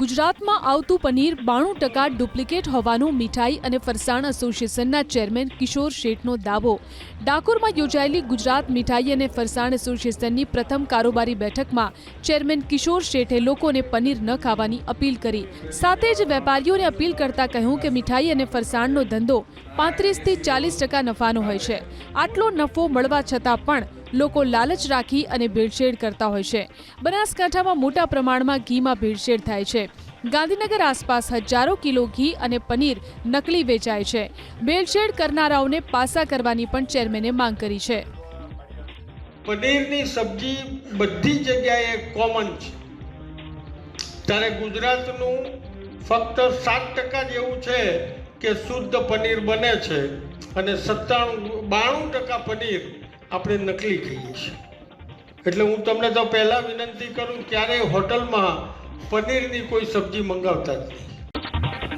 ગુજરાતમાં આવતું પનીર બાણું ટકા ડુપ્લિકેટ હોવાનું મીઠાઈ અને ફરસાણ એસોસિએશનના ચેરમેન કિશોર શેઠનો દાવો. ડાકોરમાં યોજાયેલી ગુજરાત મીઠાઈ અને ફરસાણ એસોસિએશનની પ્રથમ કારોબારી બેઠકમાં ચેરમેન કિશોર શેઠે લોકોને પનીર ન ખાવાની અપીલ કરી. સાથે જ વેપારીઓને અપીલ કરતા કહ્યું કે મીઠાઈ અને ફરસાણનો ધંધો પાંત્રીસથી ચાલીસ ટકા નફાનો હોય છે. આટલો નફો મળવા છતાં પણ લોકો લાલચ રાખી અને ભેળસેળ કરતા હોય છે. બનાસકાંઠામાં મોટા પ્રમાણમાં ઘીમાં ભેળસેળ થાય છે. ગાંધીનગર આસપાસ હજારો કિલો ઘી અને પનીર નકલી વેચાય છે. ભેળસેળ કરનારાઓને પાસા કરવાની પણ ચેરમેને માંગ કરી છે. પનીરની સબ્જી બધી જગ્યાએ કોમન છે. ત્યારે ગુજરાતનું ફક્ત સાત ટકા જેવું છે કે શુદ્ધ પનીર બને છે. અને સત્તાણું, બાણું ટકા પનીર આપણે નકલી ખાઈએ છીએ. એટલે હું તમને તો પહેલાં વિનંતી કરું, ક્યારેય હોટલમાં પનીરની કોઈ સબ્જી મંગાવતા જ નહીં.